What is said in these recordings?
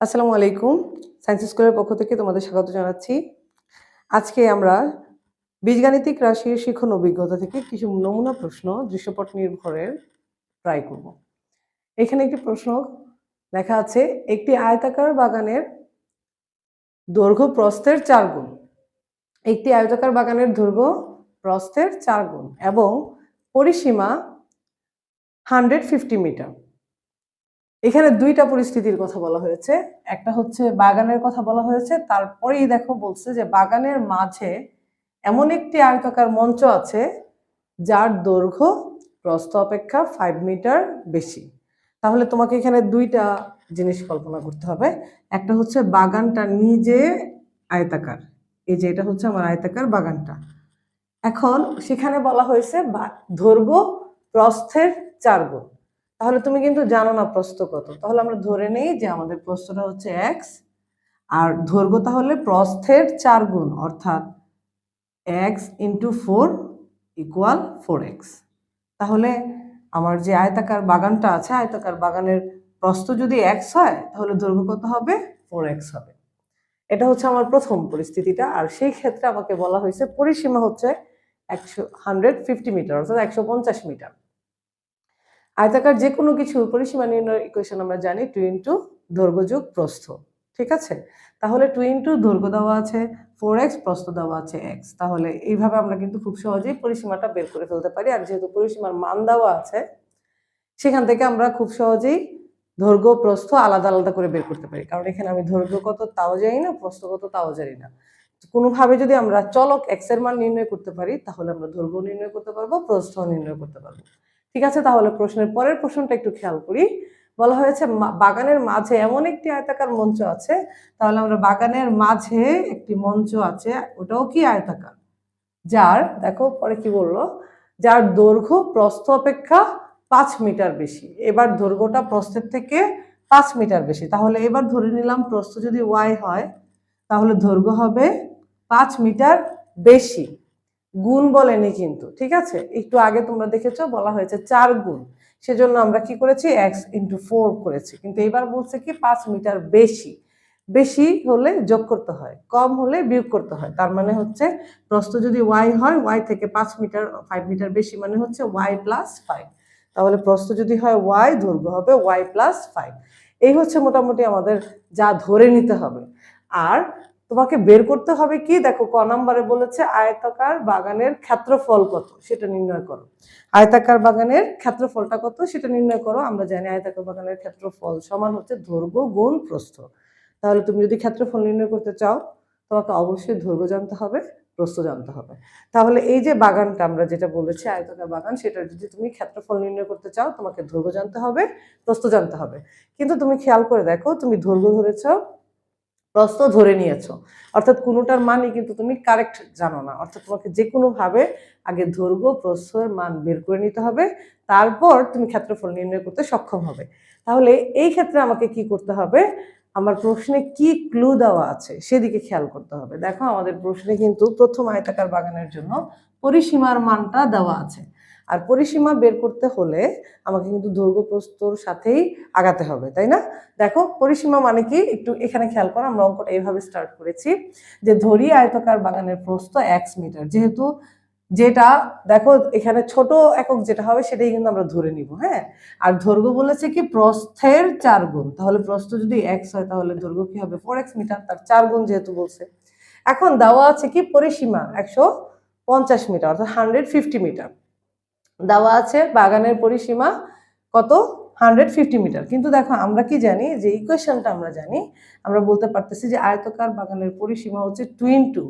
আসসালামু আলাইকুম। সায়েন্স স্কুলের পক্ষ থেকে তোমাদের স্বাগত জানাচ্ছি। আজকে আমরা বীজগাণিতিক রাশির শিক্ষণ অভিজ্ঞতা থেকে কিছু নমুনা প্রশ্ন দৃশ্যপট নির্ভরের ট্রাই করব। এখানে একটি প্রশ্ন লেখা আছে, একটি আয়তাকার বাগানের দৈর্ঘ্য প্রস্থের চার গুণ। একটি আয়তাকার বাগানের দৈর্ঘ্য প্রস্থের চার গুণ এবং পরিসীমা হান্ড্রেড ফিফটি মিটার এখানে দুইটা পরিস্থিতির কথা বলা হয়েছে। একটা হচ্ছে বাগানের কথা বলা হয়েছে। তারপরেই দেখো বলছে যে বাগানের মাঝে এমন একটি আয়তাকার মঞ্চ আছে, যার দৈর্ঘ্য প্রস্থ অপেক্ষা ফাইভ মিটার বেশি। তাহলে তোমাকে এখানে দুইটা জিনিস কল্পনা করতে হবে। একটা হচ্ছে বাগানটা নিজে আয়তাকার। এই যে এটা হচ্ছে আমার আয়তাকার বাগানটা। এখন সেখানে বলা হয়েছে দৈর্ঘ্য প্রস্থের চার গুণ। তাহলে তুমি কিন্তু জানো না প্রস্থ কত। তাহলে আমরা ধরে নেই যে আমাদের প্রস্থটা হচ্ছে এক্স আর দৈর্ঘ্য তাহলে প্রস্থের চার গুণ, অর্থাৎ x into four equal four x তাহলে আমার যে আয়তাকার বাগানটা আছে, আয়তাকার বাগানের প্রস্থ যদি এক্স হয়, তাহলে দৈর্ঘ্য কত হবে? ফোর এক্স হবে। এটা হচ্ছে আমার প্রথম পরিস্থিতিটা, আর সেই ক্ষেত্রে আমাকে বলা হয়েছে পরিসীমা হচ্ছে একশো হান্ড্রেড ফিফটি মিটার অর্থাৎ একশো পঞ্চাশ মিটার আয়তাকার যে কোনো কিছু পরিসীমা নির্ণয়ের ইকুয়েশন আমরা জানি টু ইন্টু দৈর্ঘ্য যোগ প্রস্থ, ঠিক আছে? তাহলে টু ইন্টু দৈর্ঘ্য দেওয়া আছে ফোর এক্স প্রস্থ দেওয়া আছে এক্স তাহলে এইভাবে আমরা কিন্তু খুব সহজেই পরিসীমাটা বের করে ফেলতে পারি। আর যেহেতু পরিসীমার মান দেওয়া আছে, সেখান থেকে আমরা খুব সহজেই দৈর্ঘ্য প্রস্থ আলাদা আলাদা করে বের করতে পারি। কারণ এখানে আমি দৈর্ঘ্য কত তাও জানি না, প্রস্থ কত তাও জানি না। কোনোভাবে যদি আমরা চলক এক্সের মান নির্ণয় করতে পারি, তাহলে আমরা দৈর্ঘ্য নির্ণয় করতে পারব প্রস্থ নির্ণয় করতে পারব। ঠিক আছে? তাহলে প্রশ্নের পরের প্রশ্নটা একটু খেয়াল করি। বলা হয়েছে বাগানের মাঝে এমন একটি আয়তাকার মঞ্চ আছে। তাহলে আমরা বাগানের মাঝে একটি মঞ্চ আছে, ওটাও কি আয়তাকার? যার, দেখো পরে কি বলল, যার দৈর্ঘ্য প্রস্থ অপেক্ষা পাঁচ মিটার বেশি। এবার দৈর্ঘ্যটা প্রস্থের থেকে পাঁচ মিটার বেশি। তাহলে এবার ধরে নিলাম প্রস্থ যদি ওয়াই হয়, তাহলে দৈর্ঘ্য হবে পাঁচ মিটার বেশি। গুণ বলেনি কিন্তু, ঠিক আছে? একটু আগে তোমরা দেখেছ, বলা হয়েছে চার গুণ। সেজন্য আমরা কি করেছি? এক্স ইন্টু ফোর করেছি। কিন্তু এবার বলছে কি, পাঁচ মিটার বেশি। বেশি হলে যোগ করতে হয়, কম হলে বিয়োগ করতে হয়। তার মানে হচ্ছে, প্রস্থ যদি ওয়াই হয় ওয়াই থেকে পাঁচ মিটার ফাইভ মিটার বেশি মানে হচ্ছে ওয়াই প্লাস ফাইভ তাহলে প্রস্থ যদি হয় ওয়াই দৈর্ঘ্য হবে ওয়াই প্লাস ফাইভ এই হচ্ছে মোটামুটি আমাদের যা ধরে নিতে হবে। আর তোমাকে বের করতে হবে কি? দেখো, ক নাম্বারে বলেছে আয়তাকার বাগানের ক্ষেত্রফল কত? সেটা নির্ণয় করো। আয়তাকার বাগানের ক্ষেত্রফলটা কত? সেটা নির্ণয় করো। আমরা জানি আয়তাকার বাগানের ক্ষেত্রফল সমান হচ্ছে দৈর্ঘ্য গুণ প্রস্থ। তাহলে তুমি যদি ক্ষেত্রফল নির্ণয় করতে চাও, তোমাকে অবশ্যই দৈর্ঘ্য জানতে হবে, প্রস্থ জানতে হবে। তাহলে এই যে বাগানটা আমরা যেটা বলেছি, আয়তাকার বাগান, সেটা যদি তুমি ক্ষেত্রফল নির্ণয় করতে চাও, তোমাকে দৈর্ঘ্য জানতে হবে, প্রস্থ জানতে হবে। কিন্তু তুমি খেয়াল করে দেখো, তুমি দৈর্ঘ্য ধরেছো প্রস্থ ধরে নিয়েছো। অর্থাৎ কোনোটার মানই কিন্তু তুমি কারেক্ট জানো না। অর্থাৎ তোমাকে যে কোনো ভাবে আগে দৈর্ঘ্য প্রস্থের মান বের করে নিতে হবে। তারপর তুমি ক্ষেত্রফল নির্ণয় করতে সক্ষম হবে। তাহলে এই ক্ষেত্রে আমাকে কি করতে হবে? আমার প্রশ্নে কি ক্লু দেওয়া আছে সেদিকে খেয়াল করতে হবে। দেখো আমাদের প্রশ্নে কিন্তু প্রথম আয়তাকার বাগানের জন্য পরিসীমার মানটা দেওয়া আছে। আর পরিসীমা বের করতে হলে আমাকে কিন্তু দৈর্ঘ্য প্রস্তর সাথেই আগাতে হবে, তাই না? দেখো, পরিসীমা মানে কি? একটু এখানে খেয়াল করো, আমরা অঙ্কটা এইভাবে স্টার্ট করেছি যে ধরি আয়তকার বাগানের প্রস্থ এক্স মিটার যেহেতু যেটা, দেখো, এখানে ছোট একক যেটা হবে সেটাই কিন্তু আমরা ধরে নিব হ্যাঁ? আর দৈর্ঘ্য বলেছে কি? প্রস্থের চার গুণ, তাহলে প্রস্থ যদি এক্স হয়, তাহলে দৈর্ঘ্য কি হবে? ফোর এক্স মিটার তার চার গুণ যেহেতু বলছে। এখন দেওয়া আছে কি? পরিসীমা, একশো পঞ্চাশ মিটার অর্থাৎ হান্ড্রেড ফিফটি মিটার দেওয়া আছে, বাগানের পরিসীমা কত? হান্ড্রেড ফিফটি মিটার কিন্তু দেখো, আমরা কি জানি? যে ইকুয়েশনটা আমরা জানি, আমরা বলতে পারতেছি যে আয়তকার বাগানের পরিসীমা হচ্ছে টুইন টু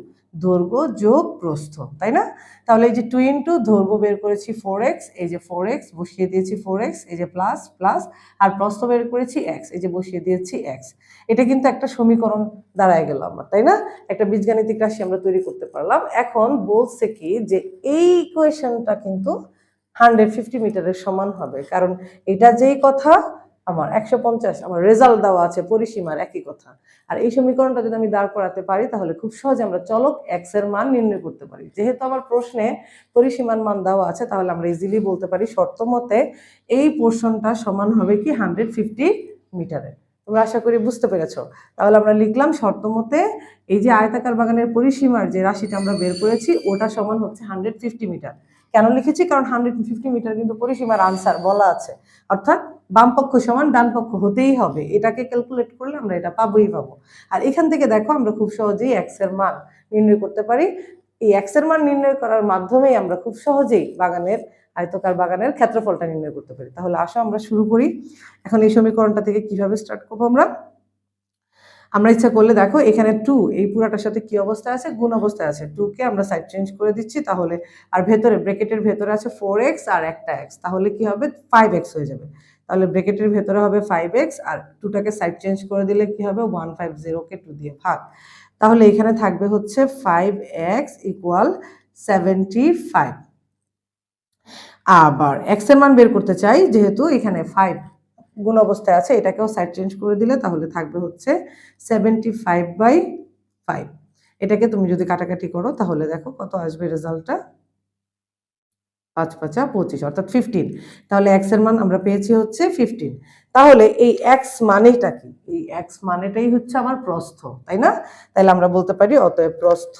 দৈর্ঘ্য যোগ প্রস্থ, তাই না? তাহলে এই যে টুইন টু দৈর্ঘ্য বের করেছি ফোর এক্স এই যে ফোর এক্স বসিয়ে দিয়েছি ফোর এক্স এই যে প্লাস প্লাস আর প্রস্থ বের করেছি এক্স এই যে বসিয়ে দিয়েছি এক্স এটা কিন্তু একটা সমীকরণ দাঁড়ায় গেল আমার, তাই না? একটা বীজগাণিতিক রাশি আমরা তৈরি করতে পারলাম। এখন বলছে কি যে এই ইকুয়েশনটা কিন্তু হান্ড্রেড ফিফটি মিটারের সমান হবে। কারণ এটা যেই কথা, আমার একশো পঞ্চাশ, আমার রেজাল্ট দেওয়া আছে, পরিসীমার একই কথা। আর এই সমীকরণটা যদি আমি দাঁড় করাতে পারি, তাহলে খুব সহজে আমরা চলক এক্সের মান নির্ণয় করতে পারি। যেহেতু আমার প্রশ্নে পরিসীমার মান দেওয়া আছে, তাহলে আমরা ইজিলি বলতে পারি শর্ত মতে এই পোর্শনটা সমান হবে কি হান্ড্রেড ফিফটি মিটারের তোমরা আশা করি বুঝতে পেরেছ। তাহলে আমরা লিখলাম শর্ত মতে এই যে আয়তাকার বাগানের পরিসীমার যে রাশিটা আমরা বের করেছি, ওটা সমান হচ্ছে হান্ড্রেড ফিফটি মিটার। কেন লিখেছি? কারণ হান্ড্রেড ফিফটি মিটার কিন্তু পরিসীমার আনসার বলা আছে। অর্থাৎ বামপক্ষ সমান ডান পক্ষ হতেই হবে। এটাকে ক্যালকুলেট করলে আমরা এটা পাবোই পাবো। আর এখান থেকে দেখো আমরা খুব সহজেই এক্সের মান নির্ণয় করতে পারি। এই এক্সের মান নির্ণয় করার মাধ্যমেই আমরা খুব সহজেই বাগানের, আয়তকার বাগানের ক্ষেত্রফলটা নির্ণয় করতে পারি। তাহলে আসো আমরা শুরু করি। এখন এই সমীকরণটা থেকে কীভাবে স্টার্ট করব আমরা? আমরা ইচ্ছা করলে দেখো, এখানে টু এই পুরাটার সাথে কি অবস্থায় আছে? গুণ অবস্থায় আছে। টু কে আমরা সাইড চেঞ্জ করে দিচ্ছি, তাহলে আর ভেতরে ব্রেকেটের ভেতরে আছে ফোর এক্স আর একটা এক্স তাহলে কি হবে? ফাইভ এক্স হয়ে যাবে। তাহলে ব্রেকেটের ভেতরে হবে ফাইভ এক্স আর টুটাকে সাইড চেঞ্জ করে দিলে কি হবে? ওয়ান ফাইভ জিরোকে টু দিয়ে ভাগ। তাহলে এখানে থাকবে হচ্ছে five x equal seventy five আবার এক্সের মান বের করতে চাই, যেহেতু এখানে ফাইভ গুণ অবস্থায় আছে, এটাকেও সাইড চেঞ্জ করে দিলে তাহলে থাকবে হচ্ছে সেভেন্টি ফাইভ বাই ফাইভ এটাকে তুমি যদি কাটাকাটি করো, তাহলে দেখো কত আসবে রেজাল্টটা পাঁচ, পাঁচা পঁচিশ, অর্থাৎ ফিফটিন তাহলে এক্সের মান আমরা পেয়েছি হচ্ছে ফিফটিন তাহলে এই এক্স মানেটা কি? এই এক্স মানেটাই হচ্ছে আমার প্রস্থ, তাই না? তাহলে আমরা বলতে পারি অতএব প্রস্থ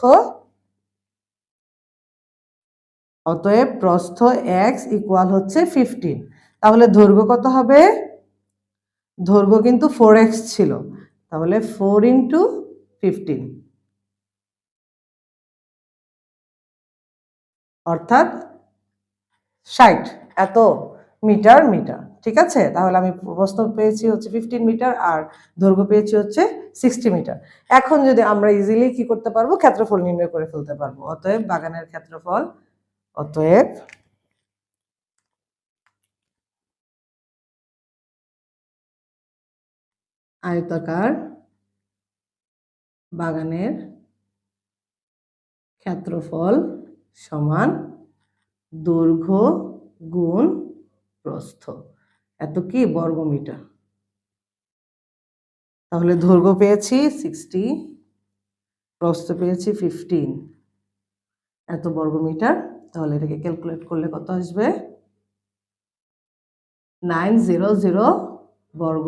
অতএব প্রস্থ এক্স ইকুয়াল হচ্ছে ফিফটিন তাহলে দৈর্ঘ্য কত হবে? দৈর্ঘ্য কিন্তু ফোর এক্স ছিল। তাহলে ফোর ইন্টু ফিফটিন অর্থাৎ ষাট। এত মিটার মিটার। ঠিক আছে? তাহলে আমি প্রশ্ন পেয়েছি হচ্ছে ফিফটিন মিটার আর দৈর্ঘ্য পেয়েছি হচ্ছে সিক্সটি মিটার। এখন যদি আমরা ইজিলি কি করতে পারব? ক্ষেত্রফল নির্ণয় করে ফেলতে পারব। অতএব বাগানের ক্ষেত্রফল, অতএব আয়তাকার বাগানের ক্ষেত্রফল সমান দৈর্ঘ্য গুণ প্রস্থ। এত কি বর্গমিটার? তাহলে দৈর্ঘ্য পেয়েছি সিক্সটি প্রস্থ পেয়েছি ফিফটিন এত বর্গমিটার, তাহলে এটাকে ক্যালকুলেট করলে কত আসবে? নাইন জিরো জিরো বর্গ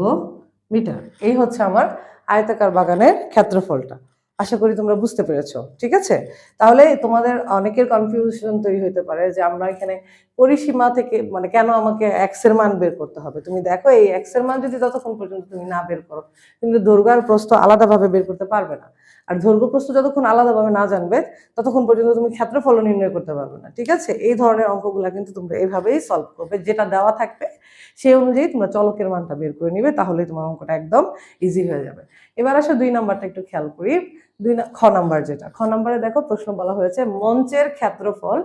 মিটার। এই হচ্ছে আমার আয়তাকার বাগানের ক্ষেত্রফলটা। আশা করি তোমরা বুঝতে পেরেছ, ঠিক আছে? তাহলে তোমাদের অনেকের কনফিউশন তৈরি হতে পারে যে আমরা এখানে পরিসীমা থেকে মানে কেন আমাকে এক্সের মান বের করতে হবে? তুমি দেখো এই এক্সের মান যদি ততক্ষণ পর্যন্ত তুমি না বের করো, কিন্তু দৈর্ঘ্য আর প্রস্থ আলাদাভাবে বের করতে পারবে না। আর দৈর্ঘ্য প্রস্থ যতক্ষণ আলাদাভাবে না জানবে, ততক্ষণ পর্যন্ত তুমি ক্ষেত্রফল নির্ণয় করতে পারবে না, ঠিক আছে? এই ধরনের অঙ্কগুলো কিন্তু তোমরা এইভাবেই সলভ করবে, যেটা দেওয়া থাকবে, সেই অনুযায়ী তোমরা চলকের মানটা বের করে নিবে তাহলে তোমার অঙ্কটা একদম ইজি হয়ে যাবে। এবার আসো দুই নাম্বারটা একটু খেয়াল করি। দুই খ নাম্বার যেটা। খ নাম্বারে দেখো প্রশ্ন বলা হয়েছে, মঞ্চের ক্ষেত্রফল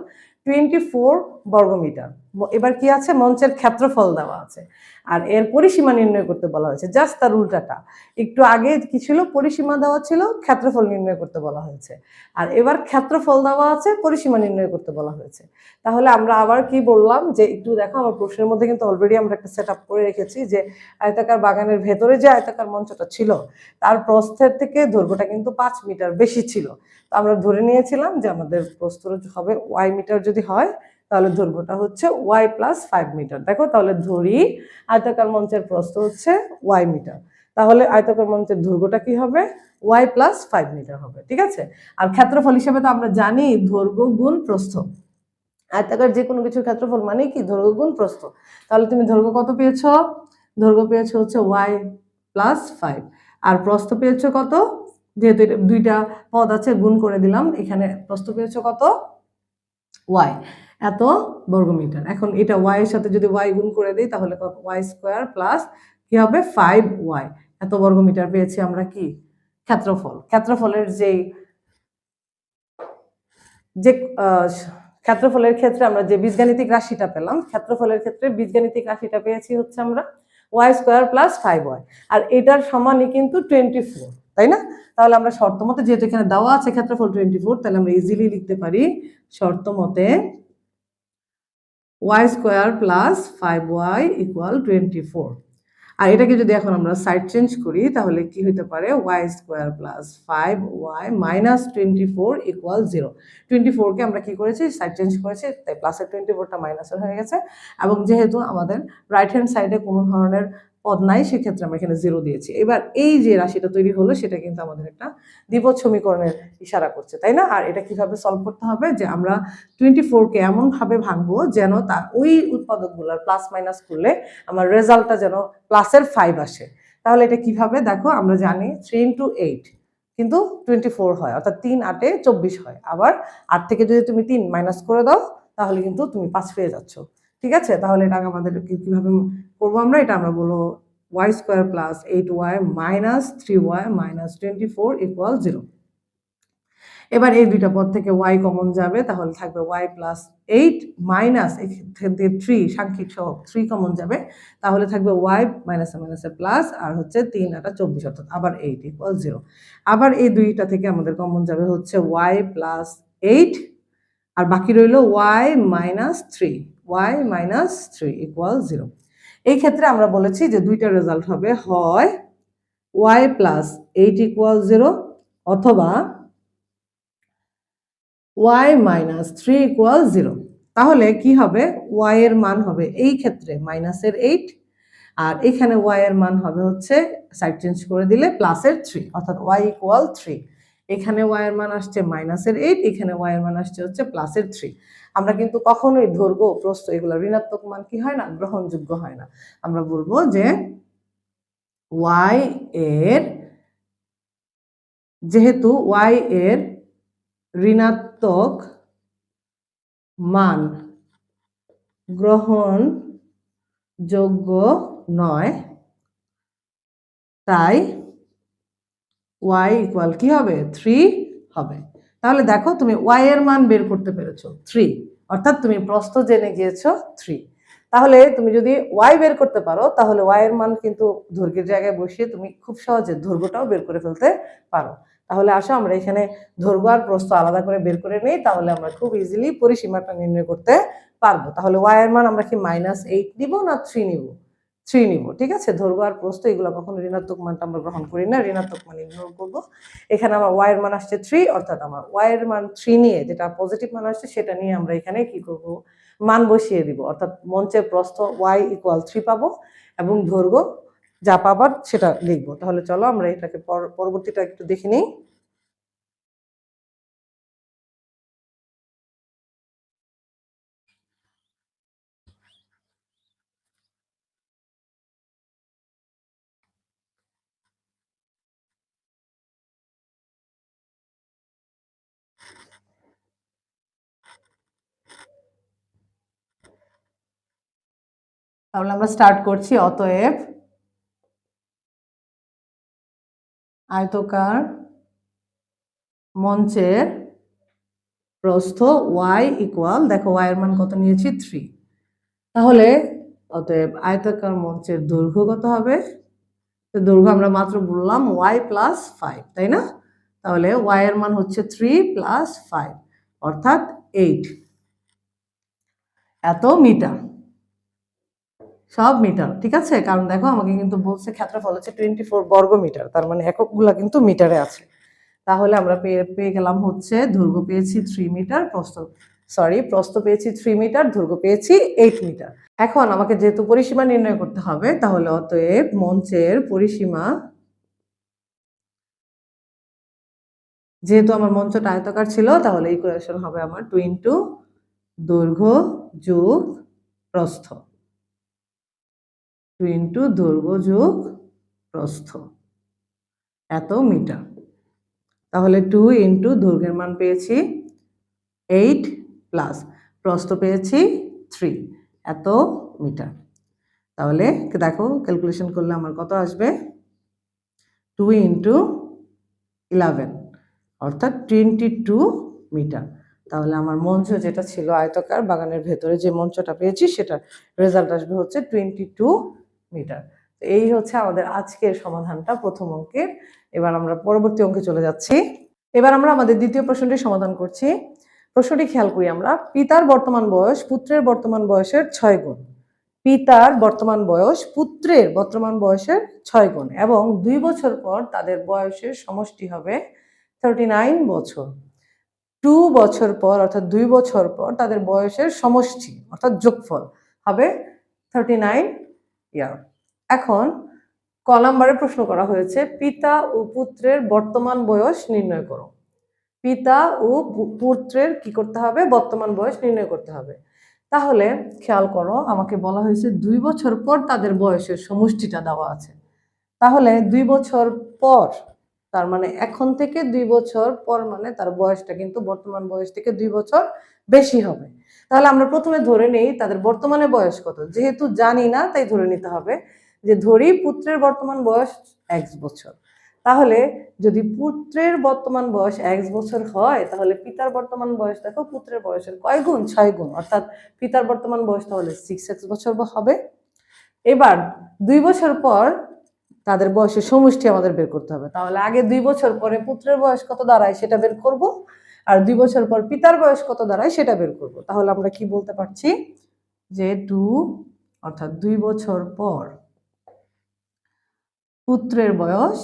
টোয়েন্টি ফোর বর্গমিটার। এবার কি আছে? মঞ্চের ক্ষেত্রফল দেওয়া আছে। আর এর পরিসীমা নির্ণয় করতে বলা হয়েছে। জাস্ট তার উল্টাটা। একটু আগে কি ছিল? পরিসীমা দেওয়া ছিল, ক্ষেত্রফল নির্ণয় করতে বলা হয়েছে। আর এবার ক্ষেত্রফল দেওয়া আছে, পরিসীমা নির্ণয় করতে বলা হয়েছে। তাহলে আমরা আবার কি বললাম? যে একটু দেখো, আমার প্রশ্নের মধ্যে কিন্তু অলরেডি আমরা একটা সেট করে রেখেছি যে আয়তাকার বাগানের ভেতরে যে আয়তাকার মঞ্চটা ছিল, তার প্রস্থের থেকে দৈর্ঘ্যটা কিন্তু পাঁচ মিটার বেশি ছিল। তো আমরা ধরে নিয়েছিলাম যে আমাদের প্রস্থ হবে ওয়াই মিটার যদি হয়, তাহলে দৈর্ঘ্যটা হচ্ছে ওয়াই প্লাস ফাইভ মিটার দেখো, তাহলে ধরি আয়তাকার মঞ্চের প্রস্থ হচ্ছে ওয়াই মিটার তাহলে আয়তাকার মঞ্চের দৈর্ঘ্যটা কি হবে? ওয়াই প্লাস ফাইভ মিটার হবে, ঠিক আছে? আর ক্ষেত্রফল হিসেবে তো আমরা জানি দৈর্ঘ্য গুণ প্রস্থ। আয়তাকার যে কোনো কিছুর ক্ষেত্রফল মানে কি? দৈর্ঘ্য গুণ প্রস্থ। তাহলে তুমি দৈর্ঘ্য কত পেয়েছ? দৈর্ঘ্য পেয়েছ হচ্ছে ওয়াই প্লাস ফাইভ আর প্রস্থ পেয়েছ কত? যেহেতু দুইটা পদ আছে, গুণ করে দিলাম, এখানে প্রস্থ পেয়েছ কত? ওয়াই এত বর্গমিটার। এখন এটা ওয়াই এর সাথে যদি ওয়াই গুণ করে দিই, তাহলে ওয়াই স্কোয়ার প্লাস কি হবে? ফাইভ ওয়াই এত বর্গমিটার পেয়েছি আমরা কি? ক্ষেত্রফল। ক্ষেত্রফলের যেই, যে ক্ষেত্রফলের ক্ষেত্রে আমরা যে বীজগাণিতিক রাশিটা পেলাম, ক্ষেত্রফলের ক্ষেত্রে বীজগাণিতিক রাশিটা পেয়েছি হচ্ছে আমরা y square plus five y আর এটার সমানই কিন্তু টোয়েন্টি ফোর তাই না? তাহলে আমরা শর্ত মতে, যেহেতু এখানে দেওয়া আছে ক্ষেত্রফল টোয়েন্টি ফোর তাহলে আমরা ইজিলি লিখতে পারি শর্ত মতে y square plus five y equal twenty four আর এটাকে যদি এখন আমরা সাইড চেঞ্জ করি, তাহলে কি হতে পারে? Y square plus five y minus twenty four equal zero twenty ফোরকে আমরা কি করেছি? সাইড চেঞ্জ করেছি, তাই প্লাসের টোয়েন্টি ফোরটা মাইনাসের হয়ে গেছে। এবং যেহেতু আমাদের রাইট হ্যান্ড সাইডে কোনো ধরনের পদ নাই সেক্ষেত্রে আমরা এখানে জিরো দিয়েছি। এবার এই যে রাশিটা তৈরি হলো, সেটা কিন্তু আমাদের একটা দ্বিপদ সমীকরণের ইশারা করছে, তাই না? আর এটা কীভাবে সলভ করতে হবে? যে আমরা টোয়েন্টি ফোরকে এমনভাবে ভাঙবো যেন তার ওই উৎপাদকগুলোর প্লাস মাইনাস করলে আমার রেজাল্টটা যেন প্লাসের ফাইভ আসে। তাহলে এটা কীভাবে? দেখো, আমরা জানি থ্রি ইন্টু এইট কিন্তু টোয়েন্টি ফোর হয়, অর্থাৎ তিন আটে চব্বিশ হয়। আবার আট থেকে যদি তুমি তিন মাইনাস করে দাও, তাহলে কিন্তু তুমি পাঁচ পেয়ে যাচ্ছ। ঠিক আছে? তাহলে এটা আমাদের কীভাবে করব আমরা? এটা আমরা বলব y square plus eight y minus three y minus twenty four equal zero এবার এই দুইটা পদ থেকে ওয়াই কমন যাবে, তাহলে থাকবে y plus eight minus three সাংখ্যিক সহ থ্রি কমন যাবে, তাহলে থাকবে ওয়াই মাইনাসে মাইনাসে প্লাস আর হচ্ছে তিন আটা চব্বিশ, অর্থাৎ আবার এইট ইকুয়াল জিরো আবার এই দুইটা থেকে আমাদের কমন যাবে হচ্ছে ওয়াই প্লাস এইট আর বাকি রইল y minus three y minus three equal zero এই ক্ষেত্রে আমরা বলেছি যে দুইটা রেজাল্ট হবে হয় y plus eight equal zero অথবা y minus three equal zero তাহলে কি হবে? ওয়াই এর মান হবে এই ক্ষেত্রে মাইনাসের এইট আর এখানে ওয়াই এর মান হবে হচ্ছে সাইড চেঞ্জ করে দিলে প্লাসের থ্রি অর্থাৎ ওয়াই ইকুয়াল থ্রি এখানে ওয়াই এর মান আসছে মাইনাসের এইট এখানে ওয়াই এর মান আসছে হচ্ছে প্লাসের থ্রি আমরা কিন্তু কখনোই দৈর্ঘ্য প্রস্থ এগুলো ঋণাত্মক মান কি হয় না? গ্রহণযোগ্য হয় না। আমরা বলব যে ওয়াই এর, যেহেতু ওয়াই এর ঋণাত্মক মান গ্রহণ যোগ্য নয়, তাই ওয়াই ইকুয়াল কি হবে? থ্রি হবে। তাহলে দেখো তুমি ওয়াই এর মান বের করতে পেরেছ থ্রি অর্থাৎ তুমি প্রস্থ জেনে গিয়েছো থ্রি তাহলে তুমি যদি ওয়াই বের করতে পারো, তাহলে ওয়াই এর মান কিন্তু দৈর্ঘ্যের জায়গায় বসিয়ে তুমি খুব সহজে দৈর্ঘ্যটাও বের করে ফেলতে পারো। তাহলে আসো আমরা এখানে দৈর্ঘ্য আর প্রস্থ আলাদা করে বের করে নিই, তাহলে আমরা খুব ইজিলি পরিসীমাটা নির্ণয় করতে পারব। তাহলে ওয়াই এর মান আমরা কি মাইনাস এইট নিব না থ্রি নিব? থ্রি নিব, ঠিক আছে? দৈর্ঘ্য আর প্রস্থ, এগুলো কখনো ঋণাত্মক মানটা আমরা গ্রহণ করি না, ঋণাত্মক মান ইগনোর করব। এখানে আমার ওয়াই এর মান আসছে থ্রি অর্থাৎ আমার ওয়াই এর মান থ্রি নিয়ে যেটা পজিটিভ মান আসছে, সেটা নিয়ে আমরা এখানে কি করব? মান বসিয়ে দিব, অর্থাৎ মঞ্চের প্রস্থ ওয়াই ইকুয়াল থ্রি পাবো এবং দৈর্ঘ্য যা পাবার সেটা লিখব। তাহলে চলো আমরা এটাকে পর- পরবর্তীটা একটু দেখে নিই। তাহলে আমরা স্টার্ট করছি অতএব আয়তকার মঞ্চের প্রস্থ ওয়াই ইকুয়াল দেখো ওয়াই এর মান কত নিয়েছি? থ্রি তাহলে অতএব আয়তাকার মঞ্চের দৈর্ঘ্য কত হবে? তো দৈর্ঘ্য আমরা মাত্র বললাম ওয়াই প্লাস ফাইভ তাই না? তাহলে ওয়াই এর মান হচ্ছে থ্রি প্লাস ফাইভ অর্থাৎ এইট এত মিটার। সব মিটার, ঠিক আছে? কারণ দেখো আমাকে কিন্তু বলছে ক্ষেত্রফল হচ্ছে টোয়েন্টি ফোর বর্গ মিটার তার মানে এককগুলা কিন্তু মিটারে আছে। তাহলে আমরা পেয়ে পেয়ে গেলাম হচ্ছে দৈর্ঘ্য পেয়েছি থ্রি মিটার, প্রস্থ সরি প্রস্থ পেয়েছি থ্রি মিটার দৈর্ঘ্য পেয়েছি এইট মিটার। এখন আমাকে যেহেতু পরিসীমা নির্ণয় করতে হবে, তাহলে অতএব মঞ্চের পরিসীমা, যেহেতু আমার মঞ্চটা আয়তাকার ছিল, তাহলে ইকুয়েশন হবে আমার টু ইন্টু দৈর্ঘ্য যোগ প্রস্থ। টু ইন্টু দৈর্ঘ্য যোগ প্রস্থ এত মিটার। তাহলে টু ইন্টু দৈর্ঘ্যের মান পেয়েছি এইট প্লাস প্রস্থ পেয়েছি থ্রি এত মিটার। তাহলে দেখো ক্যালকুলেশন করলে আমার কত আসবে? টু ইন্টু ইলেভেন অর্থাৎ টোয়েন্টি টু মিটার। তাহলে আমার মঞ্চ যেটা ছিল আয়তকার বাগানের ভেতরে যে মঞ্চটা পেয়েছি সেটা রেজাল্ট আসবে হচ্ছে টোয়েন্টি টু মিটার এই হচ্ছে আমাদের আজকের সমাধানটা প্রথম অঙ্কের। এবার আমরা পরবর্তী অঙ্কে চলে যাচ্ছি। এবার আমরা আমাদের দ্বিতীয় প্রশ্নটি সমাধান করছি। প্রশ্নটি খেয়াল করি আমরা। পিতার বর্তমান বয়স পুত্রের বর্তমান বয়সের ছয় গুণ। পিতার বর্তমান বয়স পুত্রের বর্তমান বয়সের ছয় গুণ এবং দুই বছর পর তাদের বয়সের সমষ্টি হবে থার্টি নাইন বছর। টু বছর পর অর্থাৎ দুই বছর পর তাদের বয়সের সমষ্টি অর্থাৎ যোগফল হবে থার্টি নাইন ইয়ার এখন ক নম্বরে প্রশ্ন করা হয়েছে, পিতা ও পুত্রের বর্তমান বয়স নির্ণয় করো। পিতা ও পুত্রের কি করতে হবে? বর্তমান বয়স নির্ণয় করতে হবে। তাহলে খেয়াল করো, আমাকে বলা হয়েছে দুই বছর পর তাদের বয়সের সমষ্টিটা দেওয়া আছে। তাহলে দুই বছর পর, তার মানে এখন থেকে দুই বছর পর মানে তার বয়সটা কিন্তু বর্তমান বয়স থেকে দুই বছর বেশি হবে। তাহলে আমরা প্রথমে ধরে নেই তাদের বর্তমানে বয়স কত। যেহেতু জানি না, তাই ধরে নিতে হবে যে ধরি পুত্রের বর্তমান বয়স এক বছর। তাহলে যদি পুত্রের বর্তমান বয়স এক বছর হয়, তাহলে পিতার বর্তমান বয়স দেখো পুত্রের বয়সের কয় গুণ? ছয় গুণ। অর্থাৎ পিতার বর্তমান বয়স তাহলে সিক্স এক্স বছর হবে। এবার দুই বছর পর তাদের বয়সের সমষ্টি আমাদের বের করতে হবে। তাহলে আগে দুই বছর পরে পুত্রের বয়স কত দাঁড়ায় সেটা বের করব। আর দুই বছর পর পিতার বয়স কত দাঁড়ায় সেটা বের করব। তাহলে আমরা কি বলতে পারছি? যে টু অর্থাৎ দুই বছর পর পুত্রের বয়স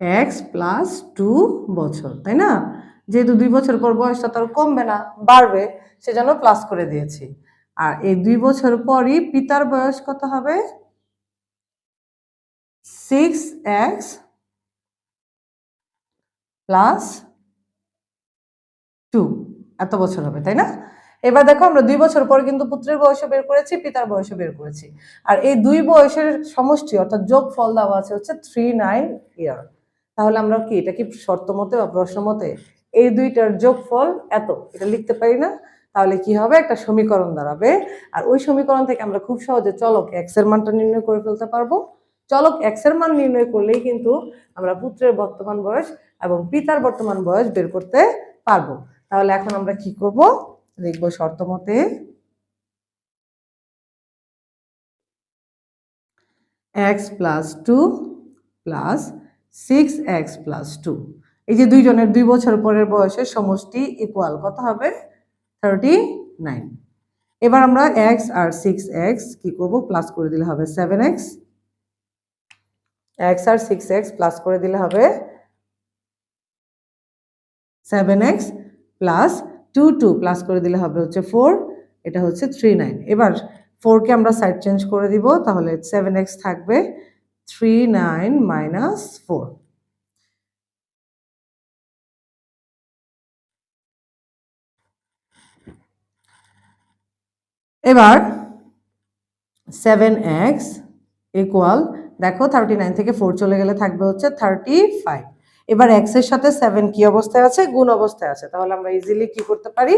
এক্স প্লাস টু বছর, তাই না? যেহেতু দুই বছর পর বয়সটা তার কমবে না, বাড়বে, সেজন্য প্লাস করে দিয়েছি। আর এই দুই বছর পরই পিতার বয়স কত হবে? সিক্স এক্স প্লাস টু এত বছর হবে, তাই না? এবার দেখো আমরা দুই বছর পর কিন্তু পুত্রের বয়সও বের করেছি, পিতার বয়সও বের করেছি। আর এই দুই বয়সের সমষ্টি অর্থাৎ যোগ ফল দেওয়া আছে হচ্ছে থ্রি নাইন ইয়ার তাহলে আমরা কি, এটা কি শর্ত মতে বা প্রশ্ন মতে এই দুইটার যোগফল এত? এটা লিখতে পারি না? তাহলে কি হবে? একটা সমীকরণ দাঁড়াবে। আর ওই সমীকরণ থেকে আমরা খুব সহজে চলক এক্সের মানটা নির্ণয় করে ফেলতে পারব। চলক এক্সের মান নির্ণয় করলেই কিন্তু আমরা পুত্রের বর্তমান বয়স এবং পিতার বর্তমান বয়স বের করতে পারব। তাহলে এখন আমরা কি করব? লিখব শর্ত মতে x plus two plus six x plus two এই যে দুইজনের দুই বছর পরের বয়সের সমষ্টি ইকুয়াল কত হবে? থার্টি নাইন এবার আমরা এক্স আর সিক্স এক্স কি করব? প্লাস করে দিলে হবে সেভেন এক্স এক্স আর সিক্স এক্স প্লাস করে দিলে হবে seven x plus two two plus করে দিলে হবে হচ্ছে ফোর এটা হচ্ছে থ্রি নাইন এবার ফোরকে আমরা সাইড চেঞ্জ করে দিব, তাহলে সেভেন এক্স থাকবে থ্রি নাইন মাইনাস ফোর এবার সেভেন এক্স ইকুয়াল দেখো থার্টি নাইন থেকে ফোর চলে গেলে থাকবে হচ্ছে থার্টি ফাইভ এবার এক্সের সাথে সেভেন কি অবস্থায় আছে? গুণ অবস্থায় আছে। তাহলে আমরা ইজিলি কি করতে পারি?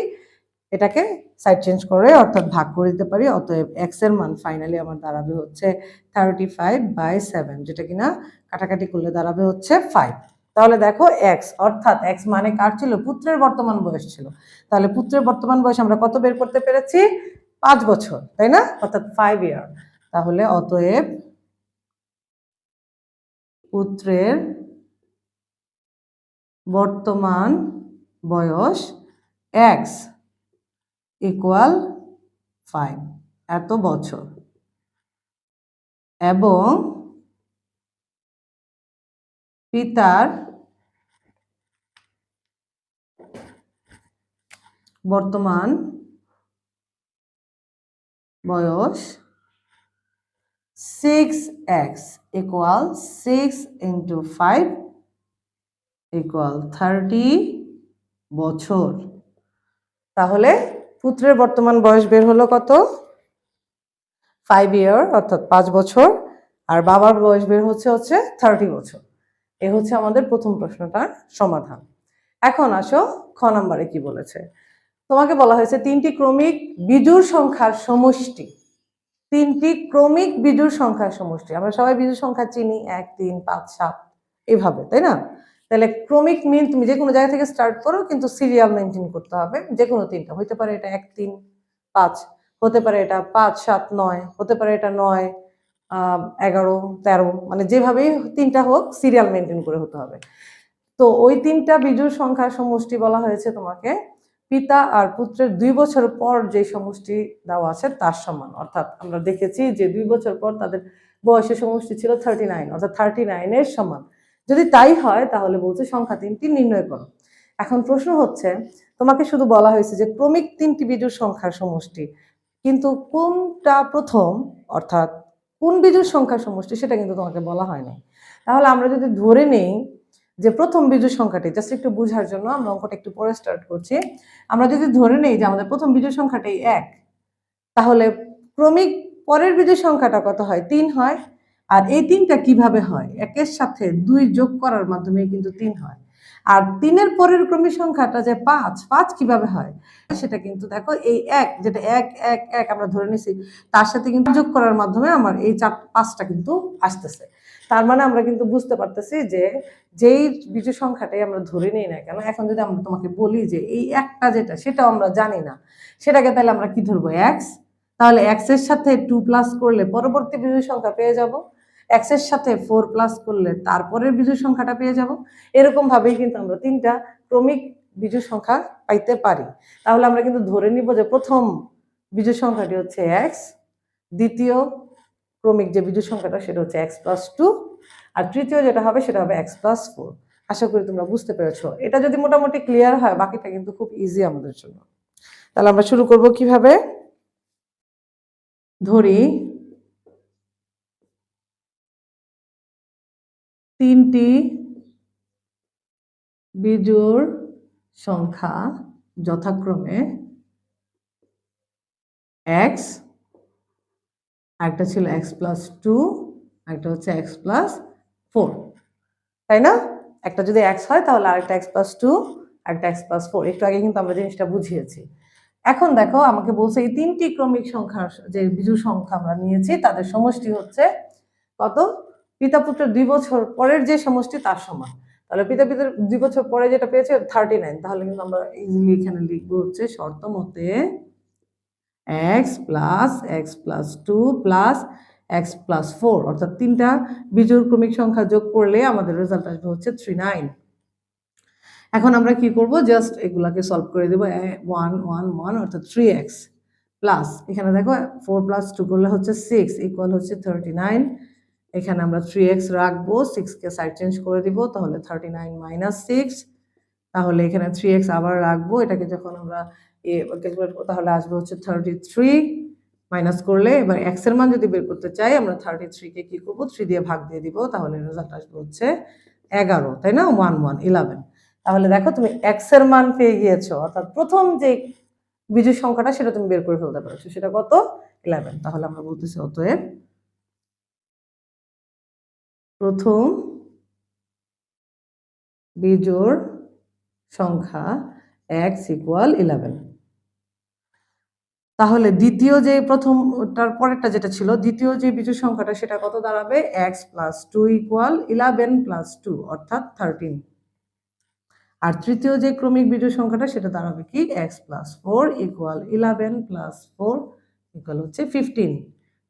এটাকে সাইড চেঞ্জ করে অর্থাৎ ভাগ করে দিতে পারি। অতএব এক্সের মান ফাইনালি আমার দাঁড়াবে হচ্ছে থার্টি ফাইভ বাই সেভেন যেটা কিনা কাটাকাটি করলে দাঁড়াবে হচ্ছে ফাইভ তাহলে দেখো এক্স অর্থাৎ এক্স মানে কার ছিল? পুত্রের বর্তমান বয়স ছিল। তাহলে পুত্রের বর্তমান বয়স আমরা কত বের করতে পেরেছি? পাঁচ বছর, তাই না? অর্থাৎ ফাইভ ইয়ার তাহলে অতএব পুত্রের বর্তমান বয়স এক্স ইকুয়াল ফাইভ এত বছর। এবং পিতার বর্তমান বয়স six x equal six into five equal thirty বছর। তাহলে পুত্রের বর্তমান বয়স বের হলো কত? ফাইভ ইয়ার অর্থাৎ পাঁচ বছর। আর বাবার বয়স বের হচ্ছে হচ্ছে থার্টি বছর। এ হচ্ছে আমাদের প্রথম প্রশ্নটার সমাধান। এখন আসো খ নাম্বারে কি বলেছে। তোমাকে বলা হয়েছে তিনটি ক্রমিক বিজুর সংখ্যার সমষ্টি। তিনটি ক্রমিক বিজুর সংখ্যার সমষ্টি। আমরা সবাই বিজুর সংখ্যা চিনি, এক, তিন, পাঁচ, সাত, এভাবে, তাই না? তাহলে ক্রমিক মিন তুমি যে কোনো জায়গা থেকে স্টার্ট করো, কিন্তু সিরিয়াল মেনটেন করতে হবে যে কোনো তিনটা। হতে পারে এটা এক, তিন, পাঁচ, হতে পারে এটা পাঁচ, সাত, নয়, হতে পারে এটা নয় এগারো, তেরো মানে যেভাবেই তিনটা হোক, সিরিয়াল মেনটেন করে হতে হবে। তো ওই তিনটা বিজুর সংখ্যার সমষ্টি বলা হয়েছে তোমাকে। পিতা আর পুত্রের দুই বছর পর যে সমষ্টি দেওয়া আছে তার সমান। অর্থাৎ আমরা দেখেছি যে দুই বছর পর তাদের বয়সের সমষ্টি ছিল থার্টি নাইন অর্থাৎ থার্টি নাইনের সমান। যদি তাই হয়, তাহলে বলছে সংখ্যা তিনটি নির্ণয় করো। এখন প্রশ্ন হচ্ছে, তোমাকে শুধু বলা হয়েছে যে ক্রমিক তিনটি বিজুর সংখ্যার সমষ্টি, কিন্তু কোনটা প্রথম, অর্থাৎ কোন বিজুর সংখ্যার সমষ্টি, সেটা কিন্তু তোমাকে বলা হয়নি। তাহলে আমরা যদি ধরে নেই যে প্রথম বিজোড় সংখ্যাটি জাস্ট একটু বোঝার জন্য আমরা অঙ্কটা একটু পরে স্টার্ট করছি। আমরা যদি ধরে নেই যে আমাদের প্রথম বিজোড় সংখ্যাটি এক, তাহলে ক্রমিক পরের বিজোড় সংখ্যাটা কত হয়? তিন হয়। আর এই তিনটা কীভাবে হয়? একের সাথে দুই যোগ করার মাধ্যমে কিন্তু তিন হয়। আর তিনের পরের ক্রমিক সংখ্যাটা যে পাঁচ পাঁচ কীভাবে হয়? সেটা কিন্তু দেখো এই এক, যেটা এক এক এক আমরা ধরে নিছি, তার সাথে কিন্তু যোগ করার মাধ্যমে আমার এই চার, পাঁচটা কিন্তু আসতেছে। তার মানে আমরা কিন্তু বুঝতে পারতেছি যে যেই বিজয় সংখ্যাটাই আমরা ধরে নিই না কেন, এখন যদি আমরা তোমাকে বলি যে এই একটা যেটা, সেটাও আমরা জানি না, সেটাকে তাহলে আমরা কি ধরবো এক্স তাহলে এক্সের সাথে টু প্লাস করলে পরবর্তী বিজয় সংখ্যা পেয়ে যাব এক্সের সাথে ফোর প্লাস করলে তারপরের বিজয় সংখ্যাটা পেয়ে যাব, এরকম ভাবেই কিন্তু আমরা তিনটা ক্রমিক বিজয় সংখ্যা পাইতে পারি। তাহলে আমরা কিন্তু ধরে নিব যে প্রথম বিজয় সংখ্যাটি হচ্ছে এক্স দ্বিতীয় ক্রমিক যে বিজয় সংখ্যাটা, সেটা হচ্ছে এক্স প্লাস টু আর তৃতীয় যেটা হবে, সেটা হবে এক্স প্লাস ফোর আশা করি তোমরা বুঝতে পেরেছ। এটা যদি মোটামুটি ক্লিয়ার হয়, বাকিটা কিন্তু খুব ইজি আমাদের জন্য। তাহলে আমরা শুরু করব কীভাবে? ধরি তিনটি বিজোড় সংখ্যা যথাক্রমে এক্স একটা ছিল এক্স প্লাস টু একটা হচ্ছে এক্স প্লাস ফোর তাই না? একটা যদি এক্স হয়, তাহলে আরেকটা এক্স প্লাস টু একটা এক্স প্লাস ফোর একটু আগে কিন্তু আমরা জিনিসটা বুঝিয়েছি। এখন দেখো, আমাকে বলছে এই তিনটি ক্রমিক সংখ্যার যে বিজোড় সংখ্যা আমরা নিয়েছি, তাদের সমষ্টি হচ্ছে কত? পিতা পুত্রের দুই বছর পরের যে সমষ্টি, তার সমান। তাহলে পিতা পিতার দুই বছর পরে যেটা পেয়েছে থার্টি নাইন তাহলে কিন্তু আমরা ইজিলি এখানে লিখব হচ্ছে শর্ত মতে x plus x plus two plus x plus four অর্থাৎ তিনটা বিজোড় ক্রমিক সংখ্যা যোগ করলে আমাদের রেজাল্ট আসবে হচ্ছে থ্রি নাইন এখন আমরা কি করব? জাস্ট এগুলাকে সলভ করে দেবো ওয়ান ওয়ান ওয়ান অর্থাৎ থ্রি এক্স প্লাস এখানে দেখো ফোর প্লাস টু করলে হচ্ছে সিক্স ইকুয়াল হচ্ছে থার্টি নাইন এখানে আমরা থ্রি এক্স রাখব সিক্সকে সাইড চেঞ্জ করে দিব, তাহলে থার্টি নাইন মাইনাস সিক্স তাহলে এখানে থ্রি এক্স আবার রাখব, এটাকে যখন আমরা তাহলে আসবে হচ্ছে থার্টি থ্রি মাইনাস করলে এবার এক্সের মান যদি বের করতে চাই, আমরা থার্টি থ্রিকে কি করব? থ্রি দিয়ে ভাগ দিয়ে দিব, তাহলে রেজাল্ট আসবে হচ্ছে এগারো, তাই না? ওয়ান ওয়ান ইলেভেন তাহলে দেখো তুমি এক্সের মান পেয়ে গিয়েছো, অর্থাৎ প্রথম যে বিজয় সংখ্যাটা সেটা তুমি বের করে ফেলতে পারছ, সেটা কত? ইলেভেন তাহলে আমরা বলতেছি অতএব প্রথম বিজোড় সংখ্যা এক্স ইকুয়াল ইলেভেন তাহলে দ্বিতীয় যে প্রথম প্রথমটার পরেরটা যেটা ছিল, দ্বিতীয় যে বিজোড় সংখ্যাটা সেটা কত দাঁড়াবে? X plus two equal eleven plus two অর্থাৎ থার্টিন আর তৃতীয় যে ক্রমিক বিজোড় সংখ্যাটা সেটা দাঁড়াবে কি? X plus four equal eleven plus four equal হচ্ছে ফিফটিন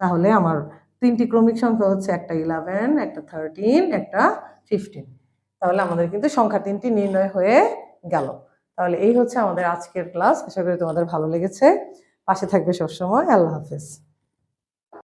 তাহলে আমার তিনটি ক্রমিক সংখ্যা হচ্ছে একটা ইলেভেন একটা থার্টিন একটা ফিফটিন তাহলে আমাদের কিন্তু সংখ্যা তিনটি নির্ণয় হয়ে গেল। তাহলে এই হচ্ছে আমাদের আজকের ক্লাস আশা করি তোমাদের ভালো লেগেছে। পাশে থাকবে সবসময়। আল্লাহ হাফেজ।